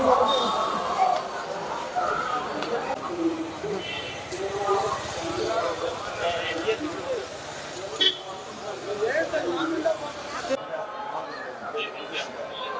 ఓం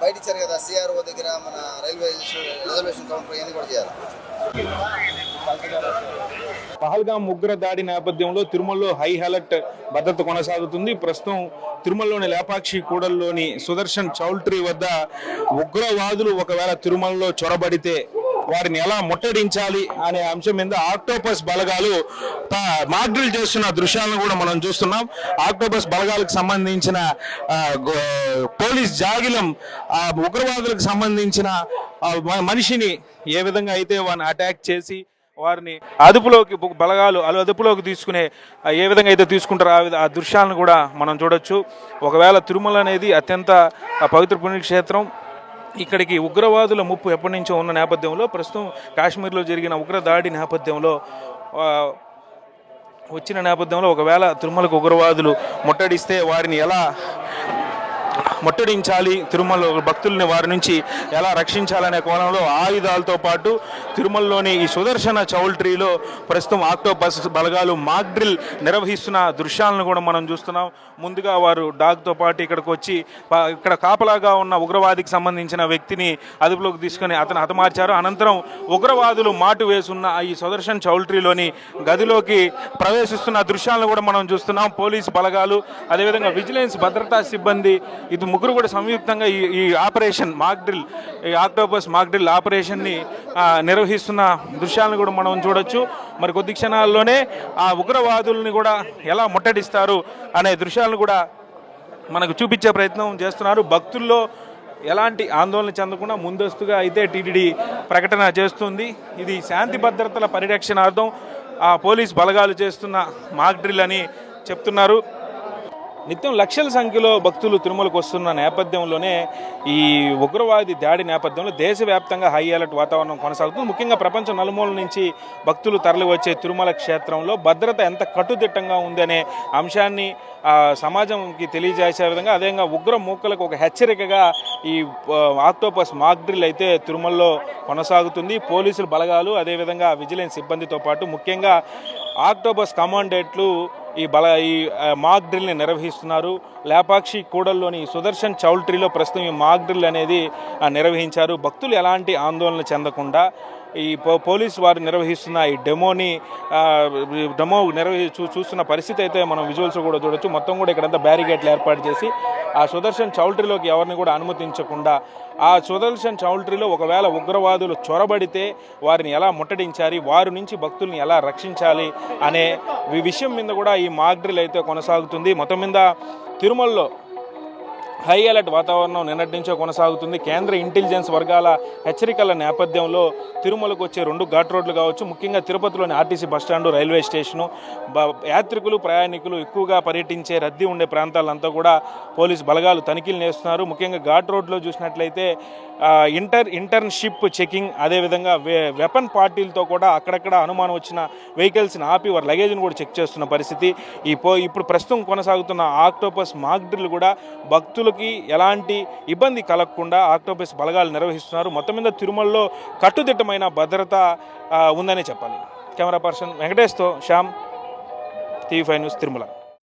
బయట ఇచ్చారు కదా సిఆర్ఓ దగ్గర మన రైల్వే రిజర్వేషన్ కౌంటర్ ఇవన్నీ కూడా చేయాలి పహల్గాం ఉగ్ర దాడి నేపథ్యంలో తిరుమలలో హై అలర్ట్ భద్రత కొనసాగుతుంది. ప్రస్తుతం తిరుమలలోని లేపాక్షి కూడల్లోని సుదర్శన్ చౌల్ట్రీ వద్ద ఉగ్రవాదులు ఒకవేళ తిరుమలలో చొరబడితే వారిని ఎలా ముట్టడించాలి అనే అంశం మీద ఆక్టోపస్ బలగాలు మాడ్రిల్ చేస్తున్న దృశ్యాలను కూడా మనం చూస్తున్నాం. ఆక్టోపస్ బలగాలకు సంబంధించిన గో- పోలీస్ జాగిలం ఆ ఉగ్రవాదులకు సంబంధించిన మనిషిని ఏ విధంగా అయితే వాడిని అటాక్ చేసి వారిని అదుపులోకి బలగాలు అలు అదుపులోకి తీసుకునే ఏ విధంగా అయితే తీసుకుంటారో ఆ విధ- ఆ దృశ్యాలను కూడా మనం చూడొచ్చు. ఒకవేళ తిరుమల అనేది అత్యంత పవిత్ర పుణ్యక్షేత్రం ఇక్కడికి ఉగ్రవాదుల ముప్పు ఎప్పటి నుంచో ఉన్న నేపథ్యంలో ప్రస్తుతం కాశ్మీర్లో జరిగిన ఉగ్ర దాడి నేపథ్యంలో వచ్చిన నేపథ్యంలో ఒకవేళ తిరుమలకు ఉగ్రవాదులు ముట్టడిస్తే వారిని ఎలా ముట్టడించాలి. తిరుమల భక్తుల్ని వారి నుంచి ఎలా రక్షించాలనే కోణంలో ఆయుధాలతో పాటు తిరుమలలోని ఈ సుదర్శన చౌల్ట్రీలో ప్రస్తుతం ఆక్టోపస్ బలగాలు మాక్ డ్రిల్ నిర్వహిస్తున్న దృశ్యాలను కూడా మనం చూస్తున్నాం. ముందుగా వారు డాగ్తో పాటు ఇక్కడికి వచ్చి ఇక్కడ కాపలాగా ఉన్న ఉగ్రవాదికి సంబంధించిన వ్యక్తిని అదుపులోకి తీసుకొని అతను హతమార్చారు. అనంతరం ఉగ్రవాదులు మాటు వేసున్న ఈ సుదర్శన్ చౌల్ట్రీలోని గదిలోకి ప్రవేశిస్తున్న దృశ్యాలను కూడా మనం చూస్తున్నాం. పోలీస్ బలగాలు అదేవిధంగా విజిలెన్స్ భద్రతా సిబ్బంది ఇది ముగ్గురు కూడా సంయుక్తంగా ఈ ఈ ఆపరేషన్ మాక్ డ్రిల్ ఈ ఆక్టోపస్ మాక్ డ్రిల్ ఆపరేషన్ని నిర్వహిస్తున్న దృశ్యాలను కూడా మనం చూడొచ్చు. మరి కొద్ది క్షణాల్లోనే ఆ ఉగ్రవాదుల్ని కూడా ఎలా ముట్టడిస్తారు అనే దృశ్యాలను కూడా మనకు చూపించే ప్రయత్నం చేస్తున్నారు. భక్తుల్లో ఎలాంటి ఆందోళన చెందకుండా ముందస్తుగా అయితే టీటీడీ ప్రకటన చేస్తుంది. ఇది శాంతి భద్రతల పరిరక్షణార్థం ఆ పోలీస్ బలగాలు చేస్తున్న మాక్ డ్రిల్ అని చెప్తున్నారు. నిత్యం లక్షల సంఖ్యలో భక్తులు తిరుమలకు వస్తున్న నేపథ్యంలోనే ఈ ఉగ్రవాది దాడి నేపథ్యంలో దేశవ్యాప్తంగా హై అలర్ట్ వాతావరణం కొనసాగుతుంది ముఖ్యంగా ప్రపంచ నలుమూల నుంచి భక్తులు తరలివచ్చే తిరుమల క్షేత్రంలో భద్రత ఎంత కట్టుదిట్టంగా ఉందనే అంశాన్ని సమాజంకి తెలియజేసే విధంగా అదేవిధంగా ఉగ్ర మూకలకు ఒక హెచ్చరికగా ఈ ఆక్టోపస్ మాగ్డ్రిల్ అయితే తిరుమలలో కొనసాగుతుంది. పోలీసులు బలగాలు అదేవిధంగా విజిలెన్స్ సిబ్బందితో పాటు ముఖ్యంగా ఆక్టోపస్ కమాండేట్లు ఈ బల ఈ మాక్ డ్రిల్ని నిర్వహిస్తున్నారు. లేపాక్షి కూడల్లోని సుదర్శన్ చౌల్ట్రీలో ప్రస్తుతం ఈ మాక్ డ్రిల్ అనేది నిర్వహించారు. భక్తులు ఎలాంటి ఆందోళన చెందకుండా ఈ పో- పోలీస్ వారు నిర్వహిస్తున్న ఈ డెమోని డెమో నిర్వహి చూ చూస్తున్న పరిస్థితి అయితే మనం విజువల్స్ కూడా చూడొచ్చు. మొత్తం కూడా ఇక్కడంతా బ్యారిగేట్లు ఏర్పాటు చేసి ఆ సుదర్శన్ చౌల్ట్రీలోకి ఎవరిని కూడా అనుమతించకుండా ఆ సుదర్శన్ చౌల్ట్రీలో ఒకవేళ ఉగ్రవాదులు చొరబడితే వారిని ఎలా ముట్టడించాలి వారి నుంచి భక్తుల్ని ఎలా రక్షించాలి అనే విషయం మీద కూడా ఈ మాగ్డ్రిల్ అయితే కొనసాగుతుంది. మొత్తం మీద తిరుమలలో హై అలర్ట్ వాతావరణం నిన్నటి నుంచో కొనసాగుతుంది. కేంద్ర ఇంటెలిజెన్స్ వర్గాల హెచ్చరికల నేపథ్యంలో తిరుమలకు వచ్చే రెండు ఘాట్ రోడ్లు కావచ్చు ముఖ్యంగా తిరుపతిలోని ఆర్టీసీ బస్టాండు రైల్వే స్టేషను. బ- యాత్రికులు ప్రయాణికులు ఎక్కువగా పర్యటించే రద్దీ ఉండే ప్రాంతాలంతా కూడా పోలీసు బలగాలు తనిఖీలు నేస్తున్నారు. ముఖ్యంగా ఘాట్ రోడ్లో చూసినట్లయితే ఇంటర్ ఇంటర్న్షిప్ చెకింగ్ అదేవిధంగా వె వెపన్ పార్టీలతో కూడా అక్కడక్కడ అనుమానం వచ్చిన వెహికల్స్ని ఆపి వారి లగేజ్ని కూడా చెక్ చేస్తున్న పరిస్థితి. ఈ పో ఇప్పుడు ప్రస్తుతం కొనసాగుతున్న ఆక్టోపస్ మాక్ డ్రిల్ కూడా భక్తులకి ఎలాంటి ఇబ్బంది కలగకుండా ఆక్టోపస్ బలగాలు నిర్వహిస్తున్నారు. మొత్తం మీద తిరుమలలో కట్టుదిట్టమైన భద్రత ఉందనే చెప్పాలి. Camera person వెంకటేష్తో Shyam TV five news Tirumala.